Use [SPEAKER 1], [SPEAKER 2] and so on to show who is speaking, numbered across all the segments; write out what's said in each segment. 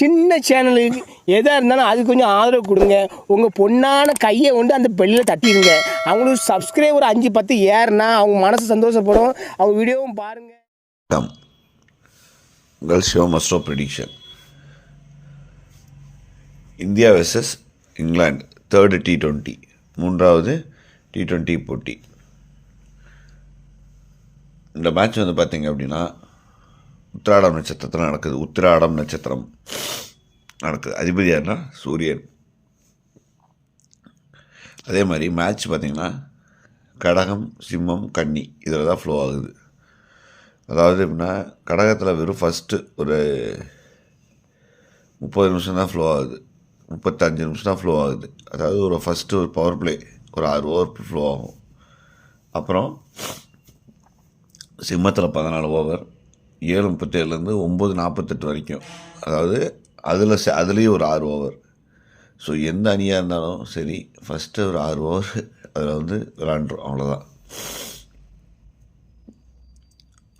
[SPEAKER 1] சின்ன சேனலுக்கு எதாக இருந்தாலும் அது கொஞ்சம் ஆதரவு கொடுங்க. உங்கள் பொண்ணான கையை கொண்டு அந்த பெல்லில் தட்டிடுங்க. அவங்களுக்கு சப்ஸ்கிரைபர் அஞ்சு பத்து ஏறுனா அவங்க மனசு சந்தோஷப்படும். அவங்க வீடியோவும் பாருங்கள்
[SPEAKER 2] உங்கள் Shivam astro prediction India versus England. Third T twenty மூன்றாவது டி ட்வெண்ட்டி போட்டி. இந்த மேட்ச் வந்து பார்த்தீங்க அப்படின்னா உத்திராடம் நட்சத்திரத்தில் நடக்குது. உத்திராடம் நட்சத்திரம். நடக்குது. அதிபதி யாருன்னா சூரியன். அதே மாதிரி மேட்ச் பார்த்திங்கன்னா கடகம் சிம்மம் கன்னி இதில் தான் ஃப்ளோ ஆகுது. அதாவது எப்படின்னா கடகத்தில் வெறும் ஃபஸ்ட்டு ஒரு முப்பது நிமிஷம் தான் ஃப்ளோ ஆகுது. முப்பத்தஞ்சு நிமிஷம் தான் ஃப்ளோ ஆகுது. அதாவது ஒரு ஃபஸ்ட்டு ஒரு பவர் பிளே ஒரு ஆறு ஓவர் ஃப்ளோ ஆகும். அப்புறம் சிம்மத்தில் பதினாலு ஓவர் ஏழு முப்பத்தேழுலேருந்து ஒம்பது நாற்பத்தெட்டு வரைக்கும். அதாவது அதில் அதுலேயும் ஒரு ஆறு ஓவர் ஸோ எந்த அணியாக இருந்தாலும் சரி ஃபஸ்ட்டு ஒரு ஆறு ஓவர் அதில் வந்து விளாண்டுரும் அவ்வளோதான்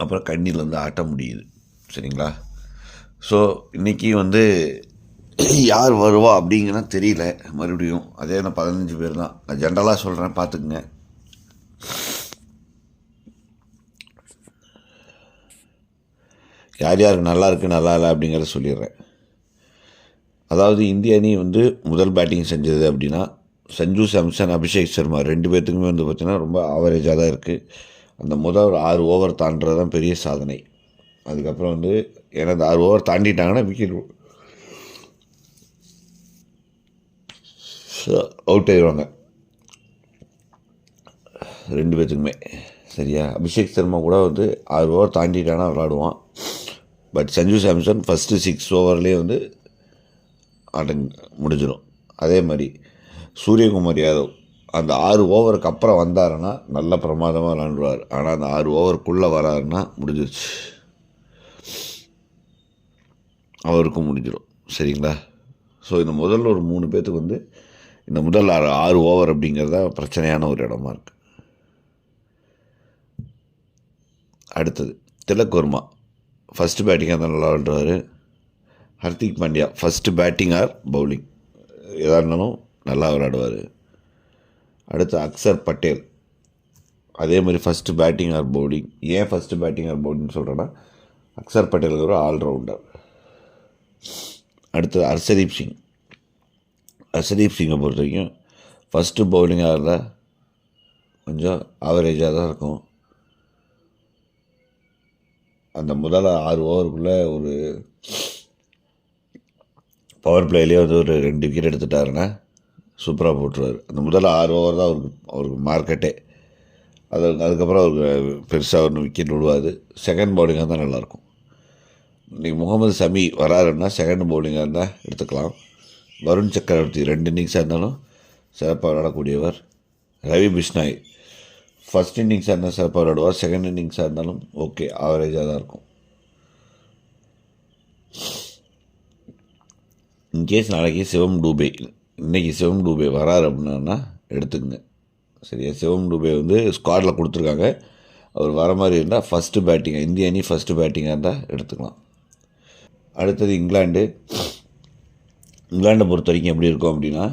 [SPEAKER 2] அப்புறம் கண்ணியில் வந்து ஆட்ட முடியுது. சரிங்களா? ஸோ இன்றைக்கி வந்து யார் வருவா அப்படிங்கிறது தெரியல மறுபடியும். அதே நான் பதினஞ்சு பேர் தான். நான் ஜென்ரலாக சொல்கிறேன் பார்த்துக்குங்க யார் யார் நல்லா இருக்குது நல்லா இல்லை அப்படிங்கிறத சொல்லிடுறேன். அதாவது இந்திய அணி வந்து முதல் பேட்டிங் செஞ்சது அப்படின்னா சஞ்சு சாம்சன் அபிஷேக் சர்மா ரெண்டு பேர்த்துக்குமே வந்து பார்த்திங்கன்னா ரொம்ப ஆவரேஜாக தான் இருக்குது அந்த முதல் ஒரு ஆறு ஓவர் தாண்டுறது தான் பெரிய சாதனை. அதுக்கப்புறம் வந்து ஏன்னா அந்த ஆறு ஓவர் தாண்டிட்டாங்கன்னா விக்கெட் அவுட் ஆயிடுவாங்க. ரெண்டு பேர்த்துக்குமே சரியா? அபிஷேக் சர்மா கூட வந்து ஆறு ஓவர் தாண்டிட்டானா விளாடுவான். But Sanju Samson first six ஓவர்லேயே வந்து அடங் முடிஞ்சிடும் அதே மாதிரி சூரியகுமார் யாதவ் அந்த ஆறு ஓவருக்கு அப்புறம் வந்தாருன்னா நல்ல பிரமாதமாக விளாண்டுவார். ஆனால் அந்த ஆறு ஓவருக்குள்ளே வராருன்னா முடிஞ்சிருச்சு. அவருக்கும் முடிஞ்சிடும் சரிங்களா? ஸோ இந்த முதல்ல ஒரு மூணு பேர்த்துக்கு வந்து இந்த முதல் ஆறு ஆறு ஓவர் அப்படிங்கிறத பிரச்சனையான ஒரு இடமா இருக்குது அடுத்தது திலக் வர்மா. ஃபஸ்ட்டு பேட்டிங்காக தான் நல்லா விளாடுவார் Hardik Pandya first batting or bowling எதாக இருந்தாலும் நல்லா விளையாடுவார். அடுத்து அக்சர் பட்டேல். அதே மாதிரி ஃபஸ்ட்டு பேட்டிங் ஆர் பவுலிங் ஏன் ஃபஸ்ட்டு பேட்டிங் ஆர் பவுலிங் சொல்கிறேன்னா அக்சர் பட்டேல் ஒரு ஆல்ரவுண்டர் அடுத்தது ஹர்ஷதீப் சிங். ஹர்ஷதீப் சிங்கை பொறுத்த வரைக்கும் ஃபஸ்ட்டு பவுலிங்காக இருந்தால் கொஞ்சம் ஆவரேஜாக தான் இருக்கும். அந்த முதல் ஆறு ஓவருக்குள்ளே ஒரு பவர் பிளேலேயே வந்து ஒரு ரெண்டு விக்கெட் எடுத்துட்டாருன்னா சூப்பராக போட்டுருவார். அந்த முதல்ல ஆறு ஓவர் தான் அவருக்கு அவருக்கு மார்க்கெட்டே அது அதுக்கப்புறம் அவருக்கு பெருசாக ஒன்று விக்கெட் விடுவாது. செகண்ட் பவுலிங்காக தான் நல்லாயிருக்கும். இன்றைக்கி முகமது சமி வராருன்னா செகண்ட் பவுலிங்காக இருந்தால் எடுத்துக்கலாம். வருண் சக்கரவர்த்தி ரெண்டு இன்னிங்ஸாக இருந்தாலும் சிறப்பாக விளையாடக்கூடியவர் ரவி பிஷ்னாய் ஃபஸ்ட் இன்னிங்ஸாக இருந்தால் சிறப்பாக விளையாடுவார். செகண்ட் இன்னிங்ஸாக இருந்தாலும் ஓகே ஆவரேஜாக தான் இருக்கும். இன்கேஸ் நாளைக்கு சிவம் டூபே இன்றைக்கி சிவம் டூபே வராரு அப்படின்னா எடுத்துக்கங்க. சரியா? சிவம் டூபே வந்து ஸ்குவாடில் கொடுத்துருக்காங்க. அவர் வர மாதிரி இருந்தால் ஃபஸ்ட்டு பேட்டிங்காக இந்திய அணி ஃபஸ்ட்டு பேட்டிங்காக இருந்தால் எடுத்துக்கலாம். அடுத்தது இங்கிலாண்டு இங்கிலாண்டை பொறுத்த வரைக்கும் எப்படி இருக்கும் அப்படின்னா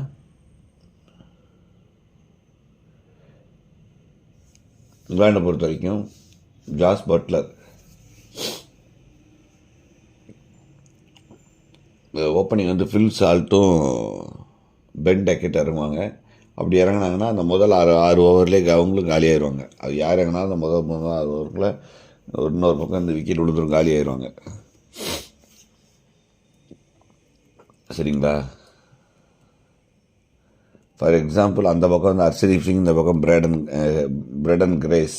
[SPEAKER 2] இங்கிலாண்டை பொறுத்த வரைக்கும் ஜாஸ் பட்லர் ஓப்பனிங் வந்து ஃபில் சால்ட்டும் பென் டக்கெட் இறங்குவாங்க அப்படி இறங்குனாங்கன்னா அந்த முதல் ஆறு ஆறு ஓவர்லேயே அவங்களும் காலியாயிருவாங்க. அது யார் இறங்கினா அந்த முதல் முதல் ஆறு ஓவருக்குள்ள இன்னொரு பக்கம் இந்த விக்கெட் விழுந்துடும் காலி ஆயிடுவாங்க சரிங்களா? ஃபார் எக்ஸாம்பிள் அந்த பக்கம் வந்து ஹர்ஷதீப் சிங் இந்த பக்கம் பிரெடன் பிரெடன் கிரேஸ்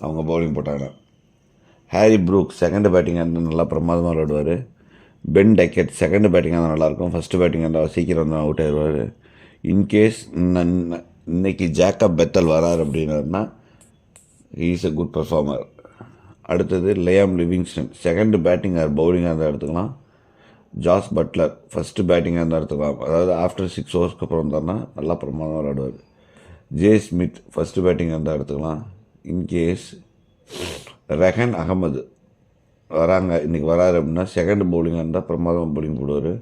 [SPEAKER 2] அவங்க பவுலிங் போட்டாங்க. ஹாரி ப்ரூக் செகண்ட் பேட்டிங் நல்லா பிரமாதமாக விளையாடுவார். பென் டெக்கெட் செகண்ட் பேட்டிங்காக தான் நல்லாயிருக்கும். ஃபஸ்ட்டு பேட்டிங் இருந்தால் சீக்கிரம் தான் அவுட் ஆயிடுவார் இன்கேஸ் இன்னைக்கு ஜேக்கப் பெத்தல் வரார் அப்படின்னாருன்னா இஸ் எ குட் பர்ஃபார்மர் அடுத்தது Liam Livingstone second batting or பவுலிங்காக இருந்தால் எடுத்துக்கலாம். ஜாஸ் பட்லர் ஃபஸ்ட்டு பேட்டிங்காக இருந்தால் எடுத்துக்கலாம். அதாவது ஆஃப்டர் சிக்ஸ் ஓவர்ஸ்க்கு அப்புறம் வந்தார்னா நல்லா பிரமாதமாக விளையாடுவார். ஜே ஸ்மித் ஃபஸ்ட்டு பேட்டிங்காக இருந்தால் எடுத்துக்கலாம். இன்கேஸ் ரெஹன் அகமது வராங்க. இன்றைக்கி வராரு அப்படின்னா செகண்ட் பவுலிங்காக இருந்தால் பிரமாதமாக பவுலிங் போடுவார்.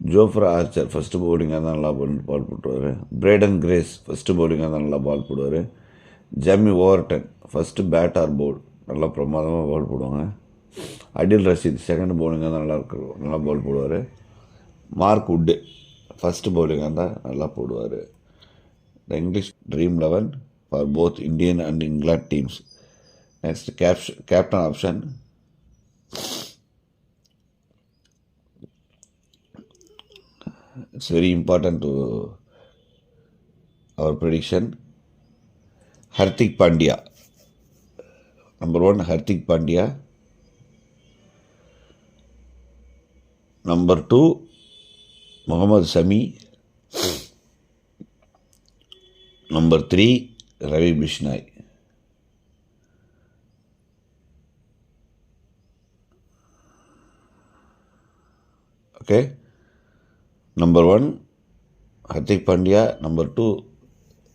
[SPEAKER 2] ஜோஃப்ரா ஆர்ச்சர் ஃபஸ்ட்டு பவுலிங்காக தான் நல்லா பால் போட்டுருவார். பிரேடன் கிரேஸ் ஃபஸ்ட்டு பவுலிங்காக தான் நல்லா பால் போடுவார். Jamie Overton first bat or bowl நல்லா பிரமாதமாக பால் போடுவாங்க. அடில் ரஷீத் செகண்ட் பவுலிங்காக தான் நல்லா இருக்கு நல்லா பால் போடுவார். மார்க் உட்டு ஃபஸ்ட்டு பவுலிங்காக இருந்தால் நல்லா போடுவார். The English dream eleven for both Indian and England teams next கேப்ஷ captain option it's very important to our prediction. Hardik Pandya. Number one, Hardik Pandya. Number two, Muhammad Sami. Number three, Ravi Bishnoi. Okay. Number one Hardik Pandya number two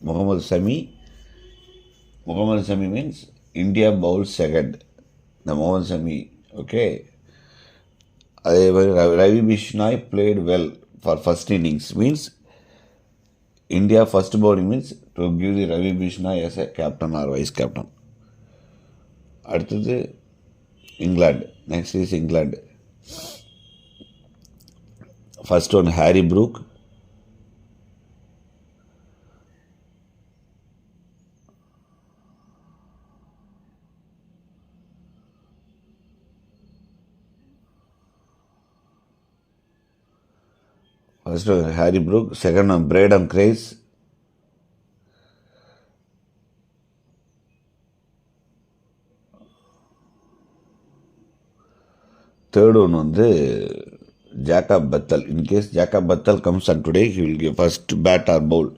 [SPEAKER 2] Mohammed Shami Mohammed Shami means India bowl second இந்த மோகன் Shami okay அதே மாதிரி Ravi Bishnoi played well for first innings means India first bowling means to give the Ravi Bishnoi as a captain or vice captain அடுத்தது England next is England England first one Harry Brook first Harry Brook second one Brydon Carse third one வந்து Jacob Bethell in case Jacob Bethell comes and today he will give first bat or bowl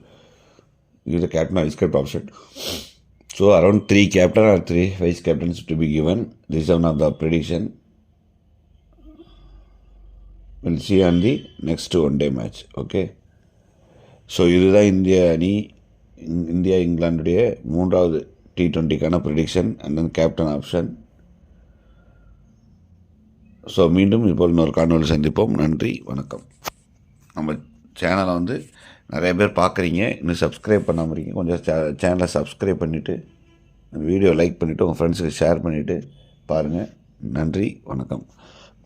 [SPEAKER 2] இது captain or vice captain option so around three captain or three vice captains to be given this one of the prediction will see on the next one day match okay so இதுதான் இந்திய அணி. India இங்கிலாண்டுடைய மூன்றாவது T டுவெண்ட்டிக்கான prediction and then captain option so மீண்டும் இப்போ இன்னொரு காணொலி சந்திப்போம். நன்றி வணக்கம். நம்ம சேனலை வந்து நிறைய பேர் பார்க்குறீங்க. இன்னும் சப்ஸ்கிரைப் பண்ணாமல் இருக்கீங்க. கொஞ்சம் சேனலை சப்ஸ்கிரைப் பண்ணிவிட்டு வீடியோ லைக் பண்ணிவிட்டு உங்கள் ஃப்ரெண்ட்ஸுக்கு ஷேர் பண்ணிவிட்டு பாருங்கள் நன்றி வணக்கம்.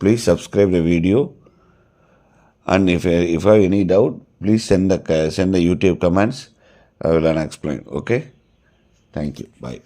[SPEAKER 2] Please subscribe the video and if if have any doubt please send the க send the YouTube comments I will an explain okay thank you bye